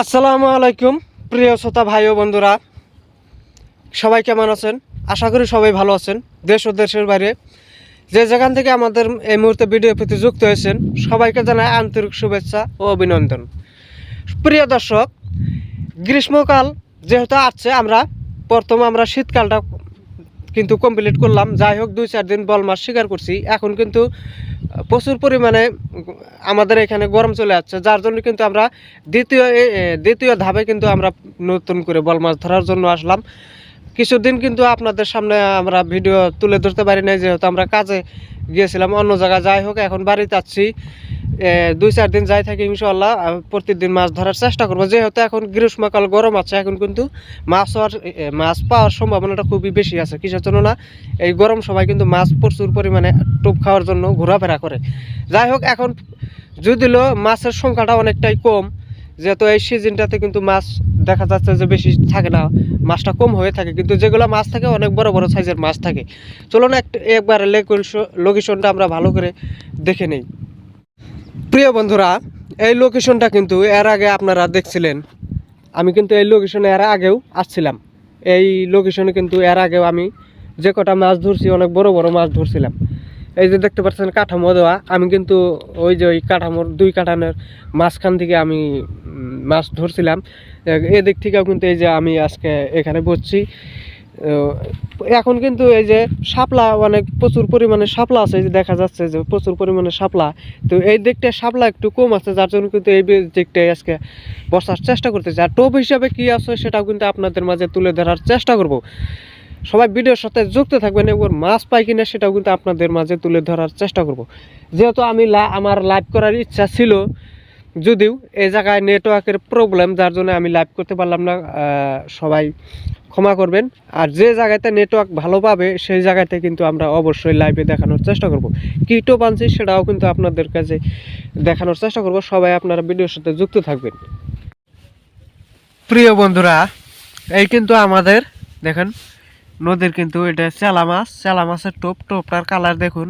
আসসালামু আলাইকুম, প্রিয় শ্রোতা ভাই ও বন্ধুরা। সবাই কেমন আছেন? আশা করি সবাই ভালো আছেন, দেশ ও দেশের বাইরে। যে যেখান থেকে আমাদের এই মুহূর্তে ভিডিও প্রতি যুক্ত হয়েছেন, সবাইকে জানাই আন্তরিক শুভেচ্ছা ও অভিনন্দন। প্রিয় দর্শক, গ্রীষ্মকাল যেহেতু আসছে, আমরা প্রথম আমরা শীতকালটা কিন্তু কমপ্লিট করলাম। যাই হোক দুই চার দিন বল মাছ শিকার করছি। এখন কিন্তু প্রচুর পরিমাণে আমাদের এখানে গরম চলে যাচ্ছে যার জন্য কিন্তু আমরা দ্বিতীয় দ্বিতীয় ধাপে কিন্তু আমরা নতুন করে বল মাছ ধরার জন্য আসলাম। কিছুদিন কিন্তু আপনাদের সামনে আমরা ভিডিও তুলে ধরতে পারি নাই যেহেতু আমরা কাজে গিয়েছিলাম অন্য জায়গায়। যাই হোক এখন বাড়িতে এ, দুই চার দিন যাই থাকি ইনশাল্লাহ প্রতিদিন মাছ ধরার চেষ্টা করব। যেহেতু এখন গ্রীষ্মকাল, গরম আছে, এখন কিন্তু মাছ হওয়ার মাছ পাওয়ার সম্ভাবনাটা খুবই বেশি আছে। কিসের জন্য না এই গরম সময় কিন্তু মাছ প্রচুর পরিমাণে টোপ খাওয়ার জন্য ঘোরাফেরা করে। যাই হোক, এখন যদিও মাছের সংখ্যাটা অনেকটাই কম, যেহেতু এই সিজনটাতে কিন্তু মাছ দেখা যাচ্ছে যে বেশি থাকে না, মাছটা কম হয়ে থাকে। কিন্তু যেগুলো মাছ থাকে, অনেক বড় বড় সাইজের মাছ থাকে। চলুন একটা একবার লোকেশনটা আমরা ভালো করে দেখে নেই। প্রিয় বন্ধুরা, এই লোকেশনটা কিন্তু এর আগে আপনারা দেখছিলেন। আমি কিন্তু এই লোকেশনে এর আগেও আসছিলাম। এই লোকেশনে কিন্তু এর আগেও আমি যে কটা মাছ ধরছি, অনেক বড় বড় মাছ ধরছিলাম। এই যে দেখতে পাচ্ছেন কাঠামো দেওয়া, আমি কিন্তু ওই যে ওই কাঠামোর দুই কাঠানোর মাঝখান থেকে আমি মাছ ধরছিলাম। এদিক থেকেও কিন্তু এই যে আমি আজকে এখানে বসছি। এখন কিন্তু এই যে শাপলা অনেক প্রচুর পরিমাণে শাপলা আছে যে দেখা যাচ্ছে যে প্রচুর পরিমাণে শাপলা। তো এই দিকটা শাপলা একটু কম আছে, যার জন্য কিন্তু এই দিকটাই আজকে বসার চেষ্টা করতেছি। আর টোপ হিসাবে কি আছে সেটাও কিন্তু আপনাদের মাঝে তুলে ধরার চেষ্টা করব। সবাই ভিডিওর সাথে যুক্ত থাকবেন এবং মাছ পাই কিনা সেটাও কিন্তু আপনাদের মাঝে তুলে ধরার চেষ্টা করব। যেহেতু আমি আমার লাইভ করার ইচ্ছা ছিল, যদিও এই জায়গায় নেটওয়ার্কের প্রবলেম যার জন্য আমি লাইভ করতে পারলাম না। সবাই ক্ষমা করবেন। আর যে জায়গাতে নেটওয়ার্ক ভালো পাবে, সেই জায়গাতে কিন্তু আমরা অবশ্যই লাইভে দেখানোর চেষ্টা করব। কিটো বানছি সেটাও কিন্তু আপনাদের কাছে দেখানোর চেষ্টা করব। সবাই আপনারা ভিডিওর সাথে যুক্ত থাকবেন। প্রিয় বন্ধুরা, এই কিন্তু আমাদের, দেখেন, নদীর কিন্তু এটা চেলা মাছ চেলা মাছের টোপ, টোপটার কালার দেখুন।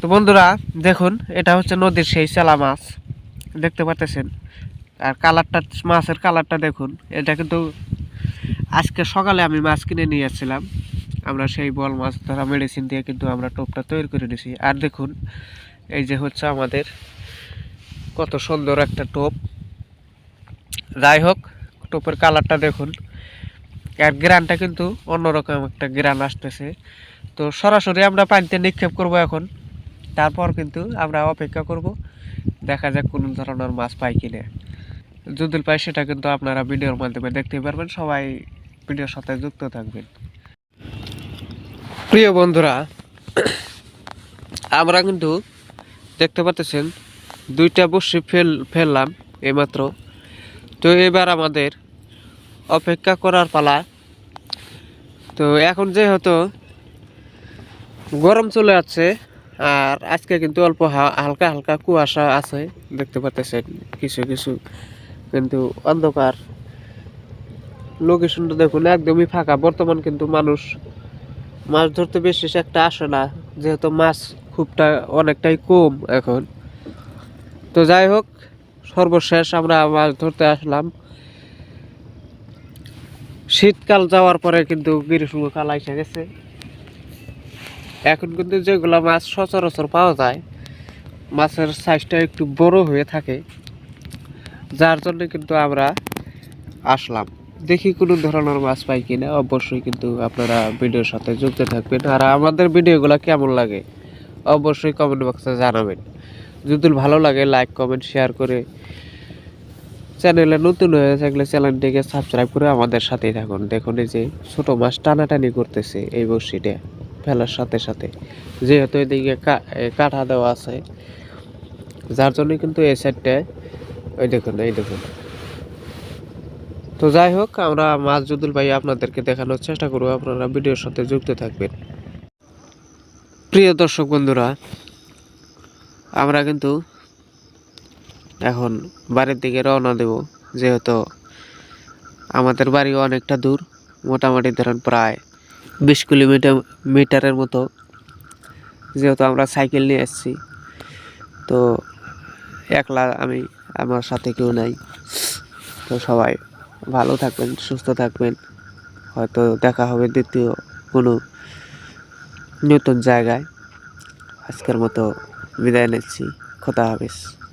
তো বন্ধুরা, দেখুন, এটা হচ্ছে নদীর সেই চেলা মাছ। দেখতে পাচ্ছেন আর কালারটা, মাছের কালারটা দেখুন। এটা কিন্তু আজকে সকালে আমি মাছ কিনে নিয়ে যাচ্ছিলাম আমরা সেই বল মাছ ধরা মেডিসিন দিয়ে কিন্তু আমরা টোপটা তৈরি করে নিয়েছি আর দেখুন, এই যে হচ্ছে আমাদের কত সুন্দর একটা টোপ। যাই হোক, টোপের কালারটা দেখুন। আর গ্রানটা কিন্তু অন্যরকম একটা গ্রান আসতেছে। তো সরাসরি আমরা পানিতে নিক্ষেপ করব এখন। তারপর কিন্তু আমরা অপেক্ষা করব। দেখা যাক কোন ধরনের মাছ পাই কিনা। যদি পাই সেটা কিন্তু আপনারা ভিডিওর মাধ্যমে দেখতে পারবেন। সবাই ভিডিওর সাথে যুক্ত থাকবেন। প্রিয় বন্ধুরা, আমরা কিন্তু দেখতে পাচ্ছেন, দুইটা বসে ফেল, ফেললাম এইমাত্র। তো এবার আমাদের অপেক্ষা করার পালা। তো এখন যেহেতু গরম চলে যাচ্ছে আর আজকে কিন্তু অল্প হালকা হালকা কুয়াশা আছে, দেখতে পাচ্ছেন, কিছু কিছু। কিন্তু অন্ধকার। লোকেশনটা দেখুন, একদমই ফাঁকা। বর্তমান কিন্তু মানুষ মাছ ধরতে বেশি একটা আসে না, যেহেতু মাছ খুবটা অনেকটাই কম এখন। তো যাই হোক, সর্বশেষ আমরা মাছ ধরতে আসলাম। শীতকাল যাওয়ার পরে কিন্তু গ্রীষ্মকাল এসে গেছে। এখন কিন্তু যেগুলো মাছ সচরাচর পাওয়া যায়, মাছের সাইজটা একটু বড় হয়ে থাকে। যার জন্য কিন্তু আমরা আসলাম। দেখি কোনো ধরনের মাছ পাই কিনা। অবশ্যই কিন্তু আপনারা ভিডিওর সাথে যুক্ত থাকবেন। আর আমাদের ভিডিওগুলো কেমন লাগে অবশ্যই কমেন্ট বক্সে জানাবেন। যদি ভালো লাগে লাইক কমেন্ট শেয়ার করে চ্যানেলে নতুন হয়ে থাকলে চ্যানেলটিকে সাবস্ক্রাইব করে আমাদের সাথেই থাকুন। দেখুন এই যে ছোটো মাছ টানাটানি করতেছে এই বড়শিটা ফেলার সাথে সাথে। যেহেতু এদিকে কাঠা দেওয়া আছে, যার জন্য কিন্তু এই সাইডটায় ওই দেখুন, এই দেখুন। তো যাই হোক, আমরা মাছ যদুল ভাই আপনাদেরকে দেখানোর চেষ্টা করব, আপনারা ভিডিওর সাথে যুক্ত থাকবেন। প্রিয় দর্শক বন্ধুরা, আমরা কিন্তু এখন বাড়ির দিকে রওনা দেব, যেহেতু আমাদের বাড়ি অনেকটা দূর, মোটামুটি ধরেন প্রায় বিশ কিলোমিটার, মিটারের মতো। যেহেতু আমরা সাইকেল নিয়ে এসেছি, তো একলা আমি আমার সাথে কেউ নাই। তো সবাই ভালো থাকবেন, সুস্থ থাকবেন। হয়তো দেখা হবে দ্বিতীয় কোনো নতুন জায়গায়। আজকের মতো বিদায় নিচ্ছি। খোদা হাফিজ।